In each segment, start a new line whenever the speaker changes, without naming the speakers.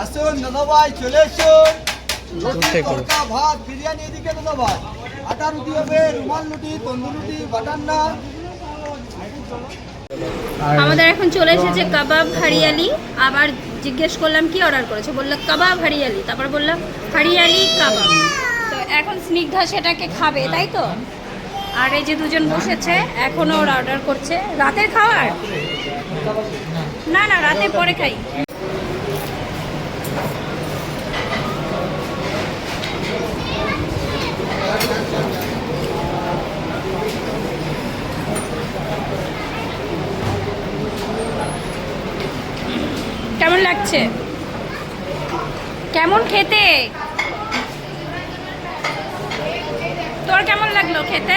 আসুন দাদা ভাই চলে এসুন রুটি ভাত বিরিয়ানি এদিকে দাদা ভাই আটা রুটি হবে রুমাল রুটি তন্দুর রুটি বাটার নান।
আমাদের এখন চলে এসেছে কাবাব হারিয়ালি আবার জিজ্ঞেস করলাম, কি অর্ডার করেছে? বলল, কাবাব হারিয়ালি। তারপর বললাম, হারিয়ালি কাবাব। তো এখন স্নিগ্ধা সেটাকে খাবে, তাই তো? আর এই যে দুজন বসেছে এখনও ওরা অর্ডার করছে। রাতের খাবার? না না, রাতে পরে খাই কেমন লাগছে? কেমন খেতে? তোর কেমন লাগল খেতে?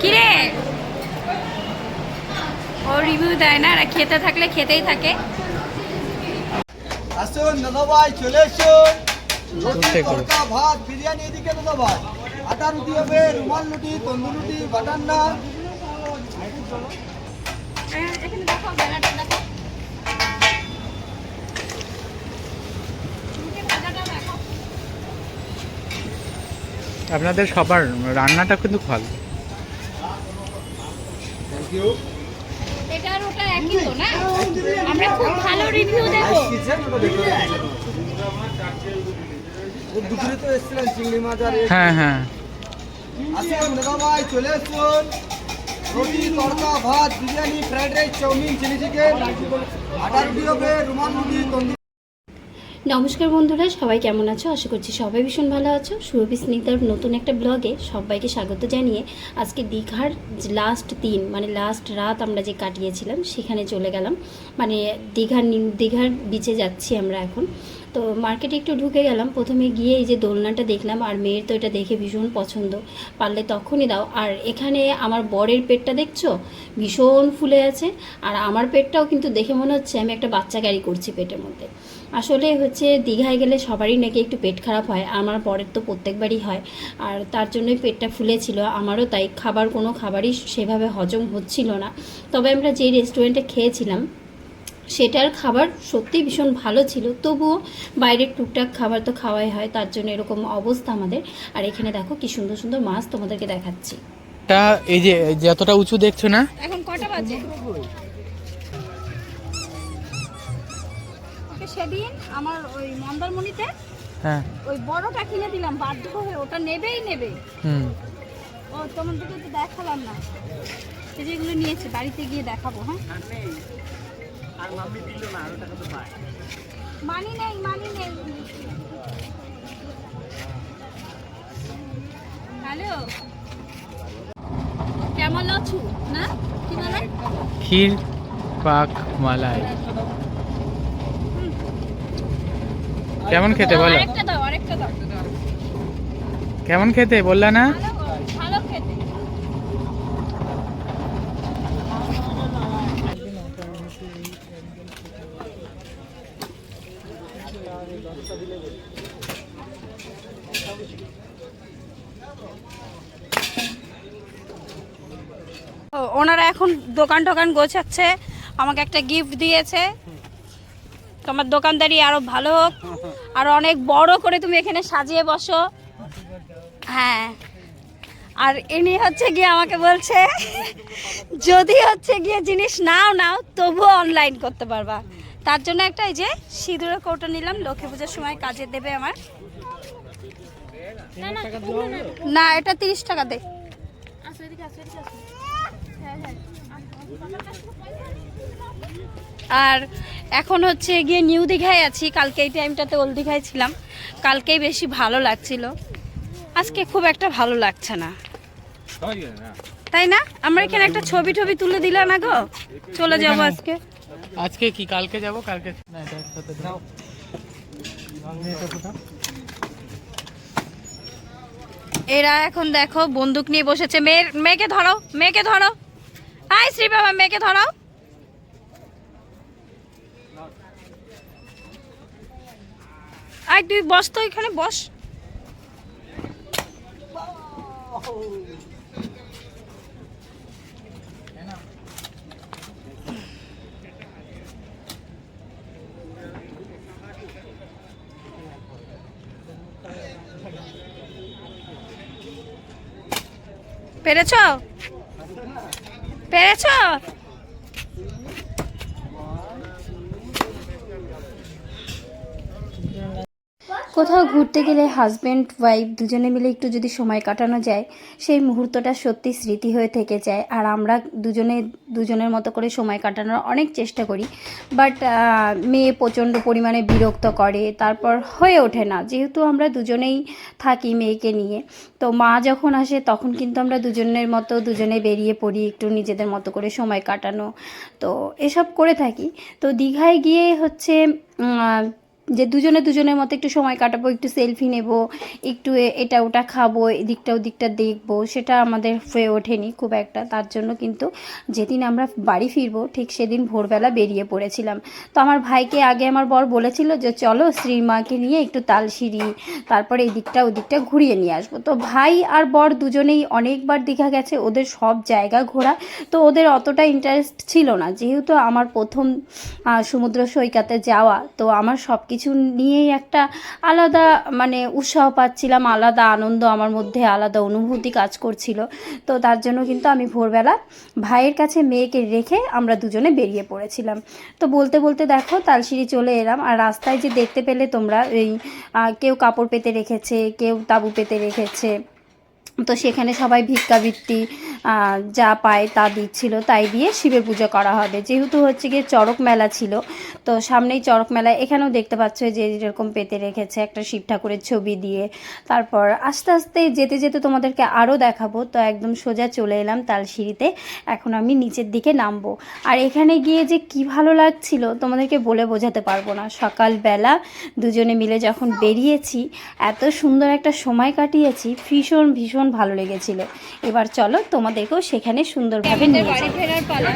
কিরে? ও রিভিউ দেয় না আর খেতে থাকলে খেতেই থাকে।
আসুন দাদা ভাই চলে রুটি
কোথায়
ভাত বিরিয়ানি এদিকে দাদা ভাই আটা রুটি হবে রুমাল রুটি তন্দুর রুটি বাটার নান।
আপনাদের সবার রান্নাটা কিন্তু ভালো।
থ্যাংক ইউ
ওটা একই তো না? আমরা খুব ভালো রিভিউ দেবো।
দুপুরে তো এসেছিলেন চিংড়ি মাছ আর
হ্যাঁ হ্যাঁ।
আসুন দাদা ভাই চলে আসুন। রুটি তড়কা ভাত biryani fried rice chowmein chilli chicken আটা রুটি হবে রুমাল রুটি তন্দুর
নমস্কার বন্ধুরা, সবাই কেমন আছো? আশা করছি সবাই ভীষণ ভালো আছো। সুরভি স্নিগ্ধার নতুন একটা ব্লগে সবাইকে স্বাগত জানিয়ে আজকে দীঘার লাস্ট দিন মানে লাস্ট রাত আমরা যে কাটিয়েছিলাম, সেখানে চলে গেলাম। মানে দীঘার দীঘার বিচে যাচ্ছি আমরা এখন। তো মার্কেটে একটু ঢুকে গেলাম। প্রথমে গিয়ে এই যে দোলনাটা দেখলাম, আর মেয়ের তো এটা দেখে ভীষণ পছন্দ। পারলে তখনই দাও। আর এখানে আমার বরের পেটটা দেখছ? ভীষণ ফুলে আছে। আর আমার পেটটাও কিন্তু দেখে মনে হচ্ছে আমি একটা বাচ্চা ক্যারি করছি পেটের মধ্যে। আসলে হচ্ছে দীঘায় গেলে সবারই নাকি একটু পেট খারাপ হয় আমার পরের তো প্রত্যেকবারই হয়। আর তার জন্যই পেটটা ফুলেছিল আমারও তাই খাবার কোনো খাবারই সেভাবে হজম হচ্ছিল না। তবে আমরা যেই রেস্টুরেন্টে খেয়েছিলাম সেটার খাবার সত্যি ভীষণ ভালো ছিল। তবুও বাইরের টুকটাক খাবার তো খাওয়াই হয় তার জন্য এরকম অবস্থা আমাদের। আর এখানে দেখো কি সুন্দর সুন্দর মাছ তোমাদেরকে দেখাচ্ছি।
এই যে যতটা উঁচু দেখছ না?
এখন কটা বাজে? সেদিন আমার ওই মন্দারমণিতে
হ্যাঁ।
ওই বড়টা কিনে দিলাম বাধ্য হয়ে। ওটা নেবেই নেবে।
হুম।
ও তোমাদেরকে তো দেখালাম না। এই যেগুলো নিয়েছে বাড়িতে গিয়ে দেখাবো হ্যাঁ? মানি নেই মানি নেই। হ্যালো? কেমন আছো? না? কি বলে?
ক্ষীর পাক মালাই কেমন খেতে বলো?
আরেকটা দাও আরেকটা দাও।
কেমন খেতে বললা না?
ওনারা এখন দোকান টোকান গোছাচ্ছে আমাকে একটা গিফট দিয়েছে। তোমার দোকানদারি আরও ভালো হোক। আর অনেক বড় করে তুমি এখানে সাজিয়ে বসো। হ্যাঁ। আর ইনি হচ্ছে গিয়ে আমাকে বলছে যদি হচ্ছে গিয়ে জিনিস নাও নাও তবুও অনলাইন করতে পারবা। তার জন্য একটা এই যে সিঁদুরের কৌটো নিলাম লক্ষ্মী পুজোর সময় কাজে দেবে আমার। না এটা তিরিশ টাকা দে। আর এখন হচ্ছে গিয়ে নিউ দীঘায় আছি। কালকে এই টাইমটাতে ওল দীঘায় ছিলাম। কালকেই বেশি ভালো লাগছিল। আজকে খুব একটা ভালো লাগছে না। তাই না? আমরা এখানে একটা ছবি টবি তুলে দিল না গো? চলে যাব আজকে।
আজকে কি? কালকে যাব? কালকে না এটা একসাথে দাও
এরা এখন দেখো বন্দুক নিয়ে বসেছে। মেয়ের মেয়েকে ধরো মেয়েকে ধরো। হাই শ্রী বাবা মেয়েকে ধরো। আয় তুই বস তো এখানে বস। পেরেছ? পেরেছ?
কোথাও ঘুরতে গেলে হাজব্যান্ড ওয়াইফ দুজনে মিলে একটু যদি সময় কাটানো যায়, সেই মুহূর্তটা সত্যি স্মৃতি হয়ে থেকে যায়। আর আমরা দুজনে, দুজনের মতো করে সময় কাটানোর অনেক চেষ্টা করি। বাট মেয়ে প্রচণ্ড পরিমাণে বিরক্ত করে, তারপর হয়ে ওঠে না। যেহেতু আমরা দুজনেই থাকি মেয়েকে নিয়ে, তো মা যখন আসে, তখন কিন্তু আমরা দুজনের মতো, দুজনে বেরিয়ে পড়ি একটু নিজেদের মতো করে সময় কাটানো। তো এসব করে থাকি। তো দীঘায় গিয়ে হচ্ছে যে দুজনে দুজনের মতো একটু সময় কাটাবো, একটু সেলফি নেব, একটু এটা ওটা খাব, এদিকটা ওদিকটা দেখব, সেটা আমাদের হয়ে ওঠেনি খুব একটা। তার জন্য কিন্তু যেদিন আমরা বাড়ি ফিরবো, ঠিক সেদিন ভোরবেলা বেরিয়ে পড়েছিলাম। তো আমার ভাইকে আগে আমার বর বলেছিল যে, চলো শ্রীমাকে নিয়ে একটু তালসিঁড়ি তারপরে এদিকটা ওদিকটা ঘুরিয়ে নিয়ে আসব। তো ভাই আর বর দুজনেই অনেকবার দীঘা গেছে, ওদের সব জায়গা ঘোরা। তো ওদের অতটা ইন্টারেস্ট ছিল না। যেহেতু আমার প্রথম সমুদ্র সৈকতে যাওয়া, তো আমার সব কিছু নিয়েই একটা আলাদা মানে উৎসাহ পাচ্ছিলাম, আলাদা আনন্দ আমার মধ্যে, আলাদা অনুভূতি কাজ করছিল। তো তার জন্য কিন্তু আমি ভোরবেলা ভাইয়ের কাছে মেয়েকে রেখে আমরা দুজনে বেরিয়ে পড়েছিলাম। তো বলতে বলতে দেখো তালসিঁড়ি চলে এলাম। আর রাস্তায় যে দেখতে পেলে তোমরা, এই কেউ কাপড় পেতে রেখেছে, কেউ তাঁবু পেতে রেখেছে তো সেখানে সবাই ভিক্ষাবৃত্তি যা পায় তা দিচ্ছিল, তাই দিয়ে শিবের পুজো করা হবে। যেহেতু হচ্ছে গিয়ে চড়ক মেলা ছিল, তো সামনেই চড়ক মেলা, এখানেও দেখতে পাচ্ছ যে যেরকম পেতে রেখেছে একটা শিব ঠাকুরের ছবি দিয়ে। তারপর আস্তে আস্তে যেতে যেতে তোমাদেরকে আরও দেখাবো, তো একদম সোজা চলে এলাম তালসিঁড়িতে এখন আমি নিচের দিকে নামবো। আর এখানে গিয়ে যে কি ভালো লাগছিল তোমাদেরকে বলে বোঝাতে পারব না। সকালবেলা দুজনে মিলে যখন বেরিয়েছি, এত সুন্দর একটা সময় কাটিয়েছি, ভীষণ ভীষণ ভালো লেগেছিল। এবার চলো তোমাদেরকেও সেখানে সুন্দরভাবে নিয়ে
বাড়ি। ফেরার পালা।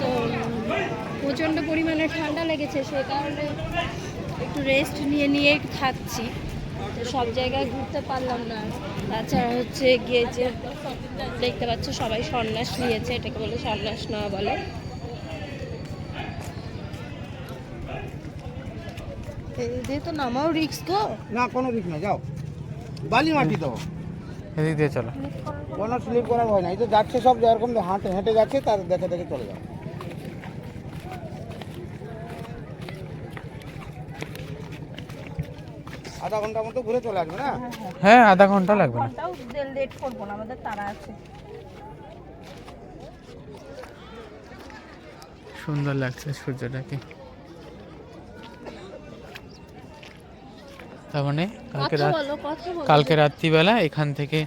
তো প্রচণ্ড পরিমাণে ঠান্ডা লেগেছে সে কারণে একটু রেস্ট নিয়ে নিয়ে থাকছি। তো সব জায়গায় ঘুরতে পারলাম না। তাছাড়া হচ্ছে গিয়ে যে দেখতে পাচ্ছ সবাই সন্ন্যাস নিয়েছে এটাকে বলে সন্ন্যাস নেওয়া বলে। এদের তো নামাও রিক্স গো
না কোনো দিক না যাও। বালি মাটি তো
এদিক দিয়ে চলো।
কোনো স্লিপ করার ভয় না এই তো যাচ্ছে সব যেরকম হাঁটে হেঁটে যাচ্ছে তার দেখে দেখে চলে যাও। আধা ঘণ্টার মতো ঘুরে চলে আসবে না?
হ্যাঁ আধা ঘণ্টা লাগবে না।
ঘন্টাও লেট করব না আমাদের তারা আছে।
সুন্দর লাগছে সূর্যটাকে। তার মানে কালকে রাত কালকে রাত্রিবেলা এখান থেকে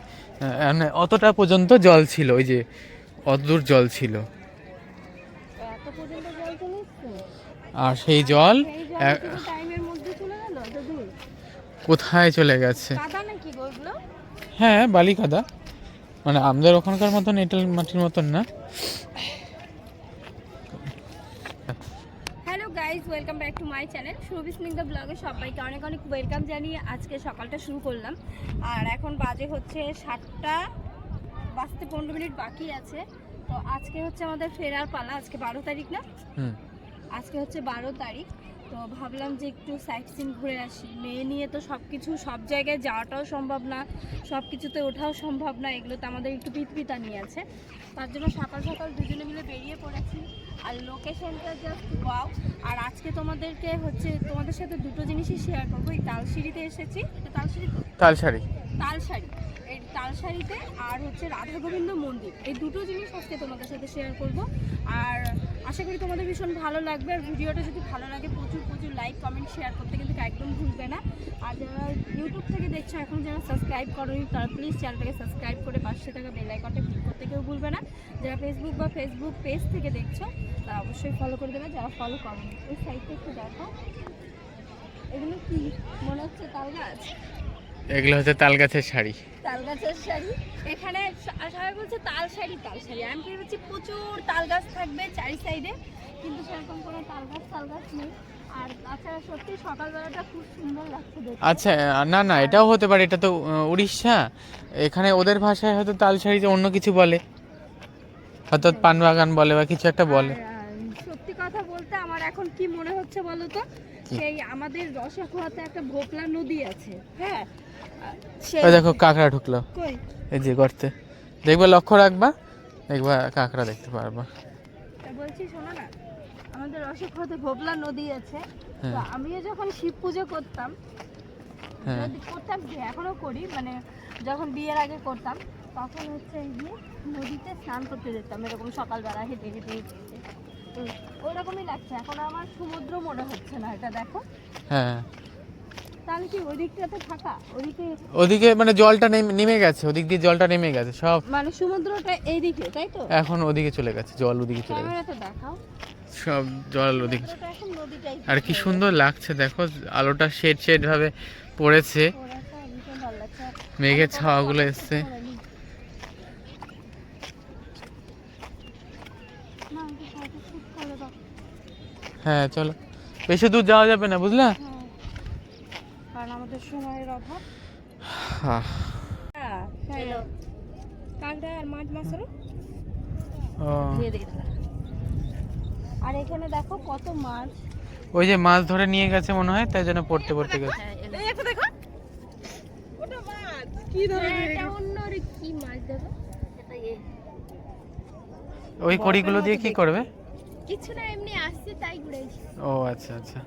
মানে অতটা পর্যন্ত জল ছিল ওই যে অতদূর জল ছিল। আর সেই জল কোথায় চলে গেছে? হ্যাঁ বালি কাদা মানে আমাদের ওখানকার মতন এঁটেল মাটির মতন না
hello guys welcome back to my channel Surabhi Snigdha ব্লগে সবাইকে অনেক অনেক ওয়েলকাম জানিয়ে আজকে সকালটা শুরু করলাম। আর এখন বাজে হচ্ছে সাতটা বাজতে পনেরো মিনিট বাকি আছে। তো আজকে হচ্ছে আমাদের ফেরার পালা আজকে বারো তারিখ না? আজকে হচ্ছে বারো তারিখ। তো ভাবলাম যে একটু সাইট সিন ঘুরে আসি। মেয়ে নিয়ে তো সব কিছু সব জায়গায় যাওয়াটাও সম্ভব না সব কিছুতে ওঠাও সম্ভব না এগুলো তো আমাদের একটু পিতপিতা নিয়ে আছে। তার জন্য সকাল সকাল দুজনে মিলে বেরিয়ে পড়েছি। আর লোকেশনটা জাস্ট ওয়াও আর আজকে তোমাদেরকে হচ্ছে তোমাদের সাথে দুটো জিনিসই শেয়ার করব। এই তালশিড়িতে এসেছি। এটা তালসিঁড়ি তালশাড়ি।
তালসারি
তালসারিতে আর হচ্ছে রাধা গোবিন্দ মন্দির। এই দুটো জিনিস আজকে তোমাদের সাথে শেয়ার করব। আর আশা করি তোমাদের ভীষণ ভালো লাগবে। আর ভিডিওটা যদি ভালো লাগে, প্রচুর প্রচুর লাইক কমেন্ট শেয়ার করতে কিন্তু একদম ভুলবে না। আর যারা ইউটিউব থেকে দেখছ, এখন যারা সাবস্ক্রাইব করোনি, তারা প্লিজ চ্যানেলটাকে সাবস্ক্রাইব করে পাশে থাকা বেল আইকনটা ক্লিক করতে কেউ ভুলবে না। যারা ফেসবুক বা ফেসবুক পেজ থেকে দেখছ, তারা অবশ্যই ফলো করে দেবে। যারা ফলো করোনি ওই সাইডটা একটু দেখো। এগুলো কি? মনে হচ্ছে তাল গাছ।
এগুলো হচ্ছে তাল গাছের শাড়ি।
তাল গাছের শাড়ি। এখানে সবাই বলছে তাল শাড়ি তাল শাড়ি। আমি ভেবেছি প্রচুর তাল গাছ থাকবে চারি সাইডে কিন্তু সেরকম কোনো তাল গাছ তাল গাছ নেই। আর তাছাড়া সত্যি সকালবেলাটা খুব সুন্দর লাগছে
আচ্ছা না না এটাও হতে পারে এটা তো উড়িষ্যা। এখানে ওদের ভাষায় হয়তো তালসারিতে অন্য কিছু বলে। হয়তো পান বাগান বলে বা কিছু একটা বলে।
সত্যি কথা বলতে আমার এখন কি মনে হচ্ছে বলো তো? সেই আমাদের রসাখোয়াতে একটা ভোপলা নদী আছে হ্যাঁ?
ওই দেখো কাঁকড়া ঢুকলো। এই যে গর্তে। দেখবে লক্ষ্য রাখবা দেখবা কাঁকড়া দেখতে পারবা।
বলছি শোনো না আমাদের রসাখোয়াতে ভোপলা নদী আছে তো
হ্যাঁ।
আমিও যখন শিব পুজো করতাম
হ্যাঁ।
যদি করতাম কি এখনও করি মানে যখন বিয়ের আগে করতাম তখন হচ্ছে এই যে নদীতে স্নান করতে যেতাম এরকম সকালবেলা হেঁটে হেঁটে হেঁটে। ওরকমই লাগছে। এখন আমার সমুদ্র মনে হচ্ছে না এটা দেখো।
হ্যাঁ।
তাহলে কি ওই দিকটাতে থাকা ওদিকে
ওদিকে মানে জলটা নেমে গেছে ওদিক দিয়ে জলটা নেমে গেছে সব
মানে সমুদ্রটা এইদিকে তাই তো?
এখন ওদিকে চলে গেছে জল ওদিকে চলে গেছে।
দেখাও।
সব জল ওদিকে আর কি সুন্দর লাগছে দেখো আলোটা শেড শেড ভাবে পড়েছে। মেঘের ছাওয়াগুলো এসছে
না আমাকে ফটো শুট করে দাও
হ্যাঁ চলো। বেশি দূর যাওয়া যাবে না বুঝলা?
হ্যাঁ কারণ আমাদের সময়ের অভাব। হ্যালো কাঁকড়া আর মাছ মাছেরও আর এখানে দেখো কত মাছ।
ওই যে মাছ ধরে নিয়ে গেছে মনে হয় তাই জন্য পড়তে পড়তে গেছে।
এই দেখো। ওটা মাছ। কি ধরনের এটা অন্য কি মাছ দেখো। এটা এ
ওই কড়িগুলো দিয়ে কি করবে?
কিছু না এমনি আসছে তাই ঘুরেছি
ও আচ্ছা আচ্ছা।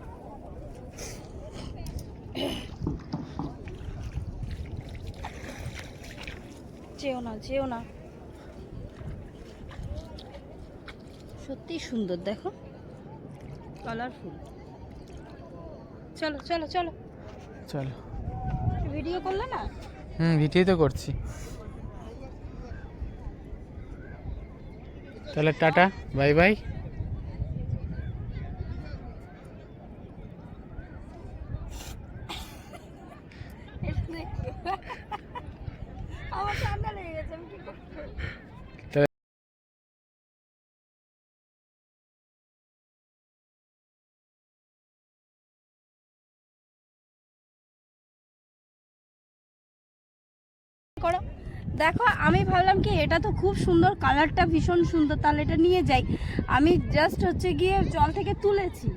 যেও না যেও না। সত্যি সুন্দর দেখো। কালারফুল চলো চলো চলো।
চলো।
ভিডিও করলে না?
হুম ভিডিও তো করছি। তাহলে টাটা বাই বাই
আমার ঠান্ডা লেগে গেছে আমি কি করব করো দেখো আমি ভাবলাম কি এটা তো খুব সুন্দর কালারটা ভীষণ সুন্দর তাহলে এটা নিয়ে যাই। আমি জাস্ট হচ্ছে গিয়ে জল থেকে তুলেছি।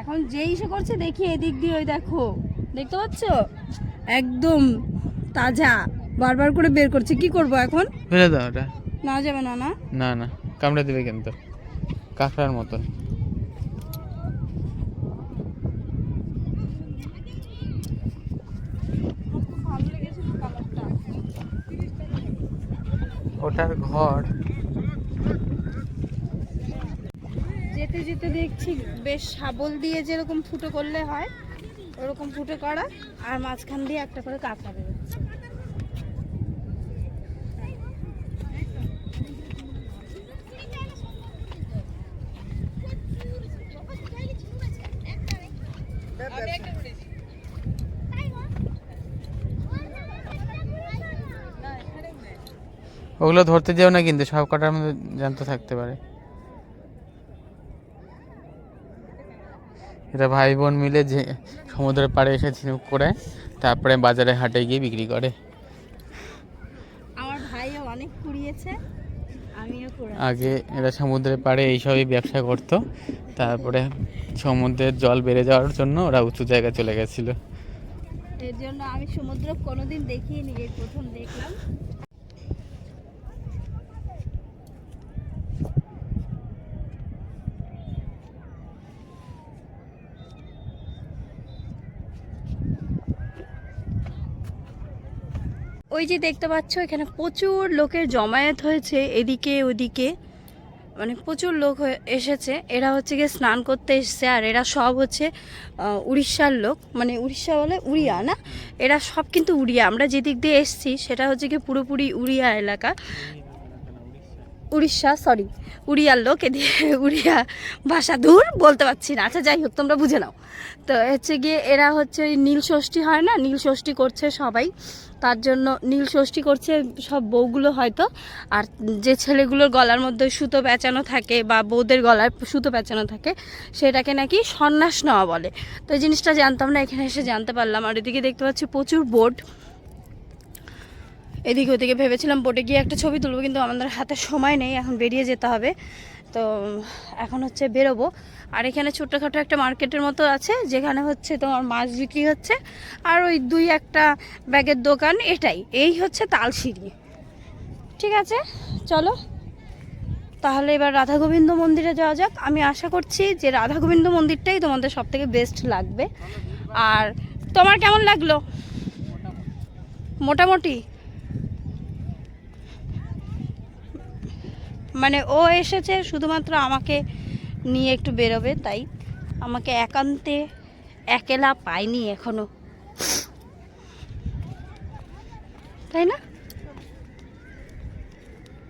এখন যেই ইসে করছে দেখি এদিক দিয়ে ওই দেখো দেখতে পাচ্ছ? একদম তাজা বারবার করে বের করছে। কি করব এখন?
ফেলে দাও ওটা।
না যাবে না না?
না না কামড়ে দেবে কিন্তু কাঁকড়ার মতন। ওটার ঘর।
যেতে যেতে দেখছি বেশ শাবল দিয়ে যেরকম ফুটো করলে হয়, ওরকম ফুটো করা, আর মাঝখান দিয়ে একটা করে কাঁকড়া বেরোচ্ছে।
ওগুলো ধরতে যেও না কিন্তু সব কটার মধ্যে জ্যান্ত থাকতে পারে। এটা ভাই বোন মিলে যে সমুদ্রের পাড়ে এসে ঝিনুক করে তারপরে বাজারে হাটে গিয়ে বিক্রি করে।
আমার ভাইও অনেক কুড়িয়েছে
আগে এরা সমুদ্রের পাড়ে এইসবই ব্যবসা করতো তারপরে সমুদ্রের জল বেড়ে যাওয়ার জন্য ওরা উঁচু জায়গায় চলে গেছিল।
এর জন্য আমি সমুদ্র কোনোদিন দেখিনি এই প্রথম দেখলাম। ওই যে দেখতে পাচ্ছ, এখানে প্রচুর লোকের জমায়েত হয়েছে, এদিকে ওদিকে। মানে প্রচুর লোক এসেছে। এরা হচ্ছে গিয়ে স্নান করতে এসেছে, আর এরা সব হচ্ছে উড়িষ্যার লোক। মানে উড়িষ্যা বলে উড়িয়া, না? এরা সব কিন্তু উড়িয়া। আমরা যেদিক দিয়ে এসছি, সেটা হচ্ছে গিয়ে পুরোপুরি উড়িয়া এলাকা। উড়িষ্যা সরি উড়িয়ার লোক, এদিকে উড়িয়া ভাষা দূর, বলতে পারছি না। আচ্ছা যাই হোক, তোমরা বুঝে নাও। তো হচ্ছে গিয়ে এরা হচ্ছে ওই নীল ষষ্ঠী হয় না? নীল ষষ্ঠী করছে সবাই। তার জন্য নীল ষষ্ঠী করছে সব বউগুলো হয়তো। আর যে ছেলেগুলোর গলার মধ্যে সুতো পেঁচানো থাকে বা বউদের গলার সুতো পেঁচানো থাকে, সেটাকে নাকি সন্ন্যাস নেওয়া বলে। তো এই জিনিসটা জানতাম না, এখানে এসে জানতে পারলাম। আর এদিকে দেখতে পাচ্ছি প্রচুর বোর্ড এদিকে ওদিকে ভেবেছিলাম বোটে গিয়ে একটা ছবি তুলবো, কিন্তু আমাদের হাতে সময় নেই, এখন বেরিয়ে যেতে হবে। তো এখন হচ্ছে বেরোবো। আর এখানে ছোট্টখাটো একটা মার্কেটের মতো আছে, যেখানে হচ্ছে তোমার মাছ বিক্রি হচ্ছে। আর ওই দুই একটা ব্যাগের দোকান এটাই, এই হচ্ছে তালসিঁড়ি ঠিক আছে? চলো। তাহলে এবার রাধা গোবিন্দ মন্দিরে যাওয়া যাক। আমি আশা করছি যে রাধা গোবিন্দ মন্দিরটাই তোমাদের সব থেকে বেস্ট লাগবে। আর তোমার কেমন লাগল? মোটামুটি। মানে ও এসেছে শুধুমাত্র আমাকে নিয়ে একটু বেরোবে তাই আমাকে একান্তে একেলা পাইনি এখনও। তাই না?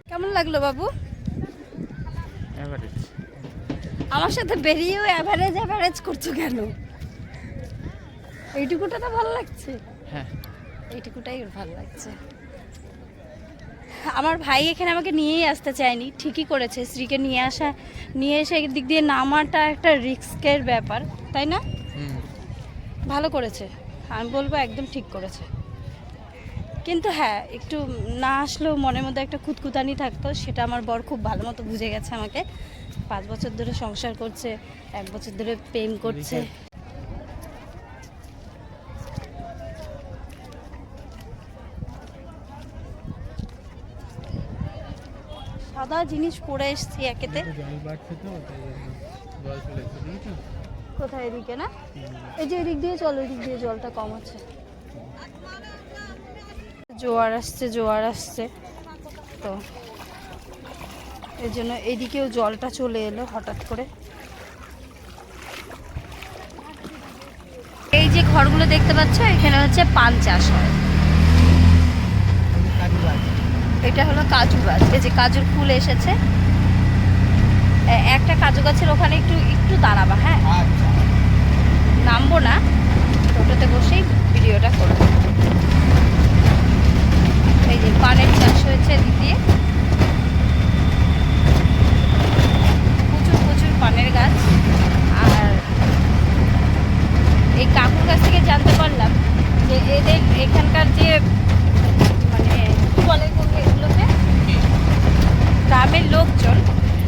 কেমন লাগল বাবু? আমার সাথে বেরিয়েও অ্যাভারেজ অ্যাভারেজ করছ কেন? এইটুকুটা তো ভালো লাগছে।
হ্যাঁ।
এইটুকুটাই ভালো লাগছে। আমার ভাই এখানে আমাকে নিয়েই আসতে চায়নি ঠিকই করেছে স্ত্রীকে নিয়ে আসা নিয়ে এসে দিক দিয়ে নামাটা একটা রিস্কের ব্যাপার তাই না? ভালো করেছে আমি বলব একদম ঠিক করেছে। কিন্তু হ্যাঁ একটু না আসলেও মনের মধ্যে একটা খুঁতখুতানি থাকতো সেটা আমার বর খুব ভালো মতো বুঝে গেছে আমাকে। পাঁচ বছর ধরে সংসার করছে এক বছর ধরে প্রেম করছে। সাদা জিনিস পরে এসছি একেতে। কোথায় এদিকে না? এই যে এদিক দিয়ে চলো এদিক দিয়ে জলটা কম আছে। জোয়ার আসছে জোয়ার আসছে। তো এই জন্য এদিকেও জলটা চলে এলো হঠাৎ করে। এই যে ঘরগুলো দেখতে পাচ্ছ এখানে হচ্ছে পান চাষ হয়। এটা হলো কাজু গাছ। এই যে কাজুর ফুল এসেছে। একটা কাজু গাছের ওখানে একটু একটু দাঁড়াবা হ্যাঁ?
আচ্ছা।
নামবো না। টোটোতে বসেই ভিডিওটা করব। এই যে পানের চাষ হয়েছে দিয়ে প্রচুর প্রচুর পানের গাছ। আর এই কাকুর কাছ থেকে জানতে পারলাম যে এদের এখানকার যে মানে কি বলে গ্রামের লোকজন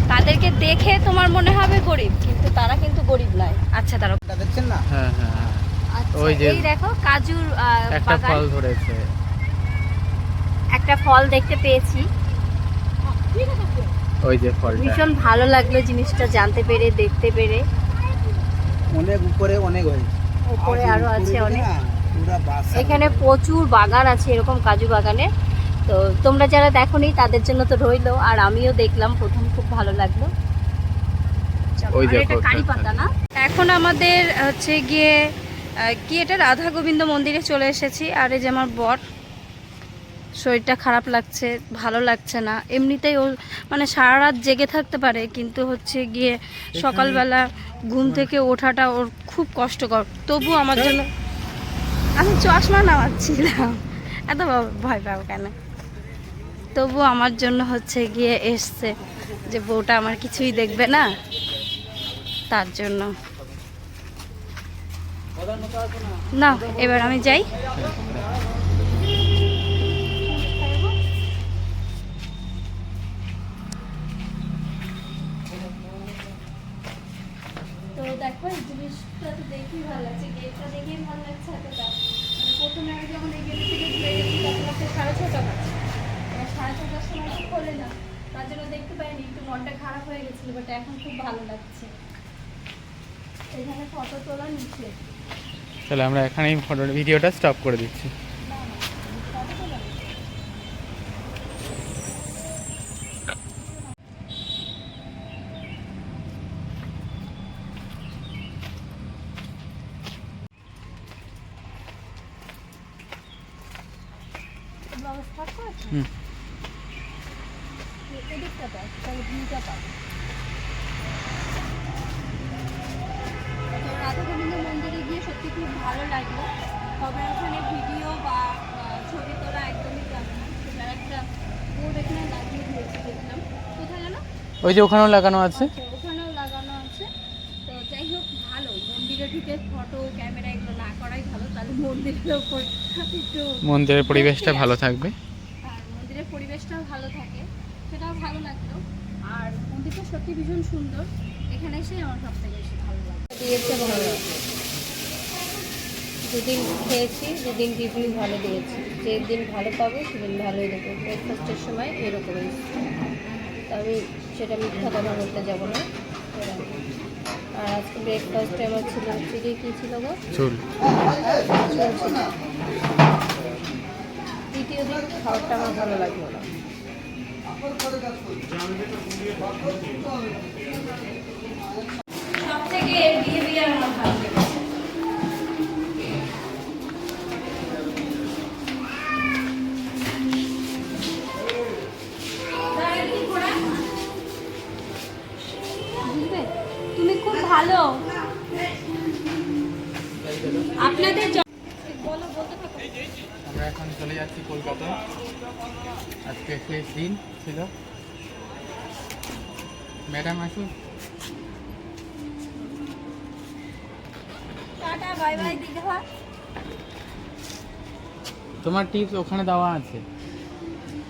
তাদেরকে দেখে তোমার মনে হবে গরিব কিন্তু তারা কিন্তু গরিব নয়। আচ্ছা তারা
দেখছেন না?
হ্যাঁ হ্যাঁ হ্যাঁ।
আচ্ছা,
ওই যে-
এই দেখো কাজুর
একটা ফল ধরেছে।
একটা ফল দেখতে পেয়েছি।
ওই যে ফলটা।
ভীষণ ভালো লাগল জিনিসটা জানতে পেরে দেখতে পেরে।
অনেক উপরে অনেক হয়েছে।
উপরে আরও আছে অনেক। এখানে প্রচুর বাগান আছে এরকম কাজু বাগানে। তো তোমরা যারা দেখোনি তাদের জন্য তো রইল। আর আমিও দেখলাম প্রথম খুব ভালো লাগল। না? এখন আমাদের হচ্ছে গিয়ে কি এটা? রাধা গোবিন্দ মন্দিরে চলে এসেছি। আর এই যে আমার বর শরীরটা খারাপ লাগছে ভালো লাগছে না। এমনিতেই ও মানে সারা রাত জেগে থাকতে পারে কিন্তু হচ্ছে গিয়ে সকালবেলা ঘুম থেকে ওঠাটা ওর খুব কষ্টকর। তবু আমার জন্য আমি চশমা নামাচ্ছিলাম। এত ভয় পাবো কেন? তবু আমার জন্য হচ্ছে গিয়ে এসছে যে বউটা আমার কিছুই দেখবে না তার জন্য। না, এবার আমি যাই। সাড়ে সময় তো খোলে না। তার জন্য দেখতে পাইনি, একটু মনটা খারাপ হয়ে গেছিল বাট এখন খুব ভালো লাগছে। এখানে ফটো তোলা নিচ্ছে
তাহলে আমরা এখানেই ফটো ভিডিওটা স্টপ করে দিচ্ছি
ফটো তোলা ব্যবস্থা করেছে
হুম।
এদিকটা পাই তাহলে ভিউটা পাই তো রাধা গোবিন্দ মন্দিরে গিয়ে সত্যি খুব ভালো লাগল তবে ওখানে ভিডিও বা আহ, ছবি তোলা একদমই যাবে না সেটার একটা বোর্ড এখানে লাগিয়ে দিয়েছি দেখলাম কোথায় জানো
ওই যে ওখানেও লাগানো আছে?
ওখানেও লাগানো আছে। তো যাই হোক ভালো। মন্দিরে ঢুকে ফটো ক্যামেরা এগুলো না করাই ভালো তাহলে মন্দিরের ওপর একটু
মন্দিরের পরিবেশটা ভালো থাকবে।
আর মন্দিরের পরিবেশটাও ভালো থাকে সেটাও ভালো লাগল। আর মন্দিরটা সত্যি ভীষণ সুন্দর। এখানে এসে আমার সব থেকে বেশি ভালো লাগে।
দিয়েছে ভালো দুদিন খেয়েছি দুদিন রিভিউ ভালো দিয়েছি। যেদিন ভালো পাবো সেদিন ভালোই দেবো। ব্রেকফাস্টের সময় এরকমই। তো আমি সেটা মিথ্যা কথা বলতে যাব না। আর আজকে ব্রেকফাস্টে আমার ছিল হচ্ছে গিয়ে কী ছিল গো?
চুল।
চুল দ্বিতীয় দিন খাবারটা আমার ভালো লাগল না।
সব থেকে বিহেভিয়ার আমার ভালো
তোমার টিপস ওখানে দেওয়া আছে।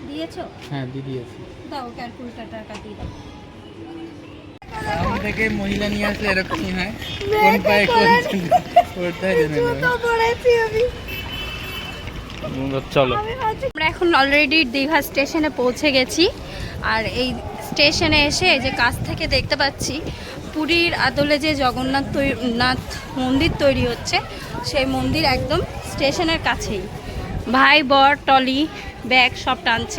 দিয়েছ?
হ্যাঁ দিদি আছে
দাও ক্যালকুলেটারটা কাটিয়ে দাও।
গ্রাম থেকে মহিলা নিয়ে আসলে এরকমই হয়। কোন পায়ে কোন হয় জেনে নেবে। চলো।
আমরা এখন অলরেডি দীঘা স্টেশনে পৌঁছে গেছি। আর এই স্টেশনে এসে যে কাছ থেকে দেখতে পাচ্ছি পুরীর আদলে যে জগন্নাথ নাথ মন্দির তৈরি হচ্ছে, সেই মন্দির একদম স্টেশনের কাছেই। ভাই, বর, টলি, ব্যাগ সব টানছে।